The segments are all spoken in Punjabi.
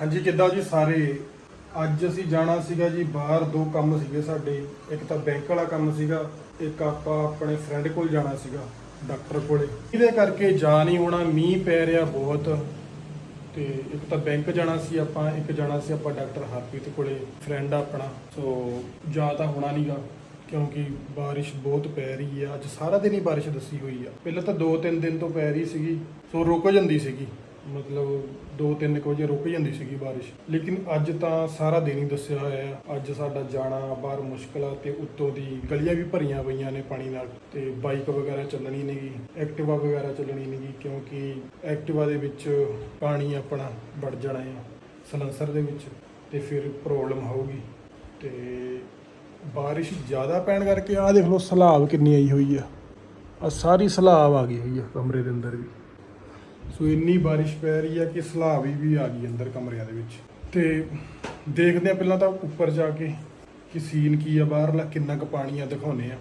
ਹਾਂਜੀ, ਕਿੱਦਾਂ ਜੀ ਸਾਰੇ? ਅੱਜ ਅਸੀਂ ਜਾਣਾ ਸੀਗਾ ਜੀ, ਬਾਹਰ ਦੋ ਕੰਮ ਸੀਗੇ ਸਾਡੇ। ਇੱਕ ਤਾਂ ਬੈਂਕ ਵਾਲਾ ਕੰਮ ਸੀਗਾ, ਇੱਕ ਆਪਾਂ ਆਪਣੇ ਫਰੈਂਡ ਕੋਲ ਜਾਣਾ ਸੀਗਾ, ਡਾਕਟਰ ਕੋਲੇ। ਇਹਦੇ ਕਰਕੇ ਜਾ ਨਹੀਂ ਹੋਣਾ, ਮੀਂਹ ਪੈ ਰਿਹਾ ਬਹੁਤ। ਤੇ ਇੱਕ ਤਾਂ ਬੈਂਕ ਜਾਣਾ ਸੀ ਆਪਾਂ, ਇੱਕ ਜਾਣਾ ਸੀ ਆਪਾਂ ਡਾਕਟਰ ਹਰਪ੍ਰੀਤ ਕੋਲੇ ਫਰੈਂਡ ਆਪਣਾ। ਸੋ ਜਾ ਤਾਂ ਹੋਣਾ ਨਹੀਂਗਾ ਕਿਉਂਕਿ ਬਾਰਿਸ਼ ਬਹੁਤ ਪੈ ਰਹੀ ਹੈ ਅੱਜ ਸਾਰਾ ਦਿਨ ਹੀ ਬਾਰਿਸ਼ ਦੱਸੀ ਹੋਈ ਆ। ਪਹਿਲਾਂ ਤਾਂ 2-3 ਦਿਨ ਤੋਂ ਪੈ ਰਹੀ ਸੀਗੀ ਸੋ ਰੁਕ ਜਾਂਦੀ ਸੀਗੀ। ਮਤਲਬ 2-3 ਵਜੇ ਰੁਕ ਜਾਂਦੀ ਸੀਗੀ ਬਾਰਿਸ਼। ਲੇਕਿਨ ਅੱਜ ਤਾਂ ਸਾਰਾ ਦਿਨ ਹੀ ਦੱਸਿਆ ਹੋਇਆ ਹੈ। ਅੱਜ ਸਾਡਾ ਜਾਣਾ ਬਾਹਰ ਮੁਸ਼ਕਲ ਆ ਤੇ ਉੱਤੋਂ ਦੀ ਗਲੀਆਂ ਵੀ ਭਰੀਆਂ ਪਈਆਂ ਨੇ ਪਾਣੀ ਨਾਲ ਤੇ ਬਾਈਕ ਵਗੈਰਾ ਚੱਲਣੀ ਨਹੀਂਗੀ ਐਕਟਿਵਾ ਵਗੈਰਾ ਚੱਲਣੀ ਨਹੀਂਗੀ ਕਿਉਂਕਿ ਐਕਟਿਵਾ ਦੇ ਵਿੱਚ ਪਾਣੀ ਆਪਣਾ ਵੜ ਜਾਣਾ ਹੈ ਸਲੰਸਰ ਦੇ ਵਿੱਚ ਤੇ ਫਿਰ ਪ੍ਰੋਬਲਮ ਹੋਊਗੀ। ਤੇ ਬਾਰਿਸ਼ ਜ਼ਿਆਦਾ ਪੈਣ ਕਰਕੇ ਆਹ ਦੇਖ ਲਓ ਸਲਾਬ ਕਿੰਨੀ ਆਈ ਹੋਈ ਆ। ਆ ਸਾਰੀ ਸਲਾਬ ਆ ਗਈ ਹੋਈ ਆ ਕਮਰੇ ਦੇ ਅੰਦਰ ਵੀ। ਸੋ ਇੰਨੀ ਬਾਰਿਸ਼ ਪੈ ਰਹੀ ਹੈ ਕਿ ਸਲਾਬ ਵੀ ਵੀ ਆ ਗਈ ਅੰਦਰ ਕਮਰਿਆਂ ਦੇ ਵਿੱਚ। ਤੇ ਦੇਖਦੇ ਆ ਪਹਿਲਾਂ ਤਾਂ ਉੱਪਰ ਜਾ ਕੇ ਕਿ ਸੀਨ ਕੀ ਆ, ਬਾਹਰਲਾ ਕਿੰਨਾ ਕੁ ਪਾਣੀ ਆ ਦਿਖਾਉਨੇ ਆ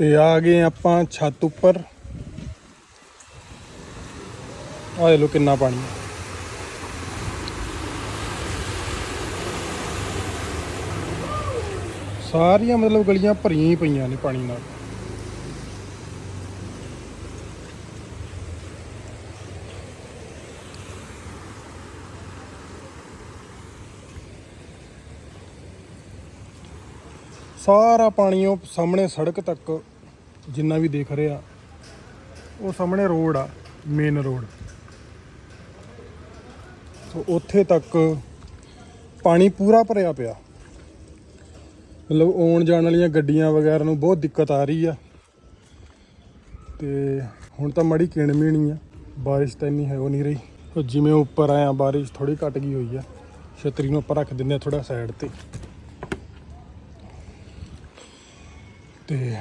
ਤੇ ਆ ਗਏ ਆਪਾਂ ਛੱਤ ਉੱਪਰ। ਆ ਦੇ ਲੋ ਕਿੰਨਾ ਪਾਣੀ ਸਾਰੀਆਂ ਮਤਲਬ ਗਲੀਆਂ ਭਰੀਆਂ ਹੀ ਪਈਆਂ ਨੇ ਪਾਣੀ ਨਾਲ। ਸਾਰਾ ਪਾਣੀ ਉਹ ਸਾਹਮਣੇ ਸੜਕ ਤੱਕ ਜਿੰਨਾ ਵੀ ਦਿਖ ਰਿਹਾ ਉਹ ਸਾਹਮਣੇ ਰੋਡ ਆ ਮੇਨ ਰੋਡ। ਸੋ ਉੱਥੇ ਤੱਕ ਪਾਣੀ ਪੂਰਾ ਭਰਿਆ ਪਿਆ। ਮਤਲਬ ਆਉਣ ਜਾਣ ਵਾਲੀਆਂ ਗੱਡੀਆਂ ਵਗੈਰਾ ਨੂੰ ਬਹੁਤ ਦਿੱਕਤ ਆ ਰਹੀ ਆ। ਤੇ ਹੁਣ ਤਾਂ ਮੜੀ ਕਿਣ ਮੀਣੀ ਆ, ਬਾਰਿਸ਼ ਤਾਂ ਇੰਨੀ ਹੈ ਉਹ ਨਹੀਂ ਰਹੀ। ਉਹ ਜਿਵੇਂ ਉੱਪਰ ਆਇਆ ਬਾਰਿਸ਼ ਥੋੜੀ ਘਟ ਗਈ ਹੋਈ ਆ। ਛਤਰੀ ਨੂੰ ਆਪਾਂ ਰੱਖ ਦਿੰਦੇ ਆ ਥੋੜਾ ਸਾਈਡ ਤੇ। ਤੇ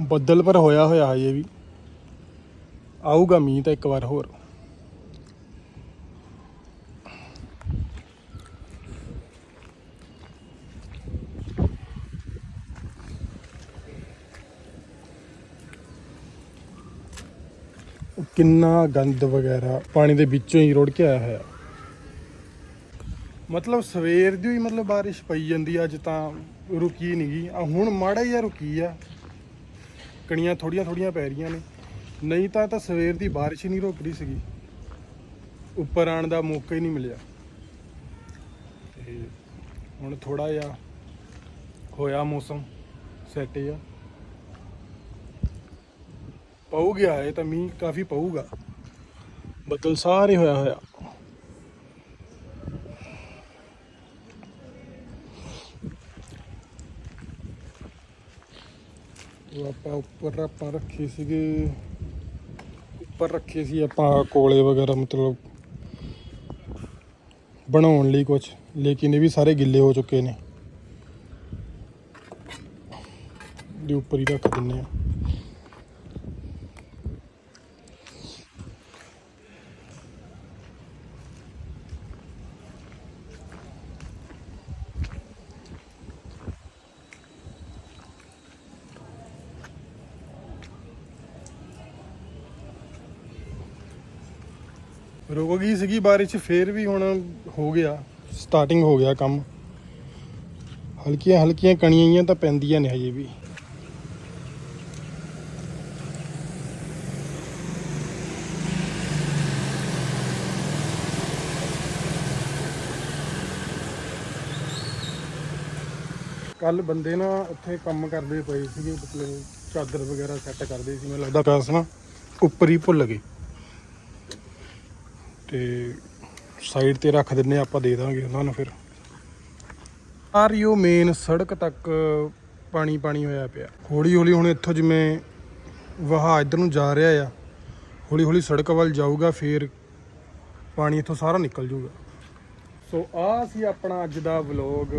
ਬੱਦਲ ਪਰ ਹੋਇਆ ਹੋਇਆ ਹਜੇ ਵੀ। ਆਊਗਾ ਮੀਂਹ ਤਾਂ ਇੱਕ ਵਾਰ ਹੋਰ। ਕਿੰਨਾ ਗੰਦ ਵਗੈਰਾ, ਪਾਣੀ ਦੇ ਵਿੱਚੋਂ ਹੀ ਰੁੜ ਕੇ ਆਇਆ ਹੋਇਆ। ਮਤਲਬ ਸਵੇਰ ਦੀ ਹੀ ਮਤਲਬ ਬਾਰਿਸ਼ ਪਈ ਜਾਂਦੀ, ਅੱਜ ਤਾਂ ਰੁਕੀ ਨਹੀਂ ਗਈ ਹੁਣ ਮਾੜਾ ਹੀ ਆ ਰੁਕੀ ਆ। ਕਣੀਆਂ ਥੋੜੀਆਂ ਥੋੜੀਆਂ ਪੈ ਰਹੀਆਂ ਨੇ। ਨਹੀਂ ਤਾਂ ਤਾਂ ਸਵੇਰ ਦੀ ਬਾਰਿਸ਼ ਹੀ ਨਹੀਂ ਰੁਕ ਰਹੀ ਸੀਗੀ। ਉੱਪਰ ਆਉਣ ਦਾ ਮੌਕਾ ਹੀ ਨਹੀਂ ਮਿਲਿਆ। ਤੇ ਹੁਣ ਥੋੜਾ ਜਿਹਾ ਹੋਇਆ ਮੌਸਮ ਸੈੱਟ ਆ ਪਊ ਗਿਆ ਇਹ ਤਾਂ ਮੀਂਹ ਕਾਫੀ ਪਊਗਾ। ਬੱਦਲ ਸਾਰੇ ਹੋਇਆ ਹੋਇਆ। ਉਹ ਆਪਾਂ ਉੱਪਰ ਆਪਾਂ ਰੱਖੇ ਸੀਗੇ। ਉੱਪਰ ਰੱਖੇ ਸੀ ਆਪਾਂ ਕੋਲੇ ਵਗੈਰਾ, ਮਤਲਬ ਬਣਾਉਣ ਲਈ ਕੁਝ ਲੇਕਿਨ ਇਹ ਵੀ ਸਾਰੇ ਗਿੱਲੇ ਹੋ ਚੁੱਕੇ ਨੇ। ਦੇ ਉੱਪਰ ਹੀ ਰੱਖ ਦਿੰਨੇ ਆ। ਰੁਕ ਗਈ ਸੀਗੀ, ਬਾਰਿਸ਼ ਫੇਰ ਵੀ ਹੁਣ ਹੋ ਗਿਆ ਸਟਾਰਟਿੰਗ ਹੋ ਗਿਆ ਕੰਮ। ਹਲਕੀਆਂ ਹਲਕੀਆਂ ਕਣੀਆਂ ਜਿਹੀਆਂ ਤਾਂ ਪੈਂਦੀਆਂ ਨੇ ਹਜੇ ਵੀ। ਕੱਲ ਬੰਦੇ ਨਾ ਉੱਥੇ ਕੰਮ ਕਰਦੇ ਪਏ ਸੀਗੇ, ਮਤਲਬ ਚਾਦਰ ਵਗੈਰਾ ਸੈੱਟ ਕਰਦੇ ਸੀ, ਮੈਨੂੰ ਲੱਗਦਾ ਪੈਸ ਨਾ ਉੱਪਰ ਹੀ ਭੁੱਲ ਗਏ। ਤੇ ਸਾਈਡ ਤੇ ਰੱਖ ਦਿੰਨੇ ਆ, ਆਪਾਂ ਦੇ ਦਾਂਗੇ ਉਹਨਾਂ ਨੂੰ ਫਿਰ। ਆ ਰਹੀ ਉਹ ਮੇਨ ਸੜਕ ਤੱਕ ਪਾਣੀ ਪਾਣੀ ਹੋਇਆ ਪਿਆ। ਹੌਲੀ ਹੌਲੀ ਹੁਣ ਇੱਥੋਂ ਜਿਵੇਂ ਵਹਾ ਇੱਧਰ ਨੂੰ ਜਾ ਰਿਹਾ ਆ ਹੌਲੀ ਹੌਲੀ ਸੜਕ ਵੱਲ ਜਾਊਗਾ ਫਿਰ ਪਾਣੀ ਇੱਥੋਂ ਸਾਰਾ ਨਿਕਲ ਜਾਊਗਾ। ਸੋ ਆ ਸੀ ਆਪਣਾ ਅੱਜ ਦਾ ਵਲੌਗ।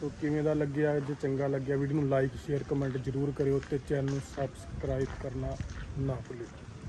ਸੋ ਕਿਵੇਂ ਦਾ ਲੱਗਿਆ ਜੇ ਚੰਗਾ ਲੱਗਿਆ ਵੀਡੀਓ ਨੂੰ ਲਾਈਕ ਸ਼ੇਅਰ ਕਮੈਂਟ ਜ਼ਰੂਰ ਕਰਿਓ ਤੇ ਚੈਨਲ ਨੂੰ ਸਬਸਕ੍ਰਾਈਬ ਕਰਨਾ ਨਾ ਭੁੱਲਿਓ।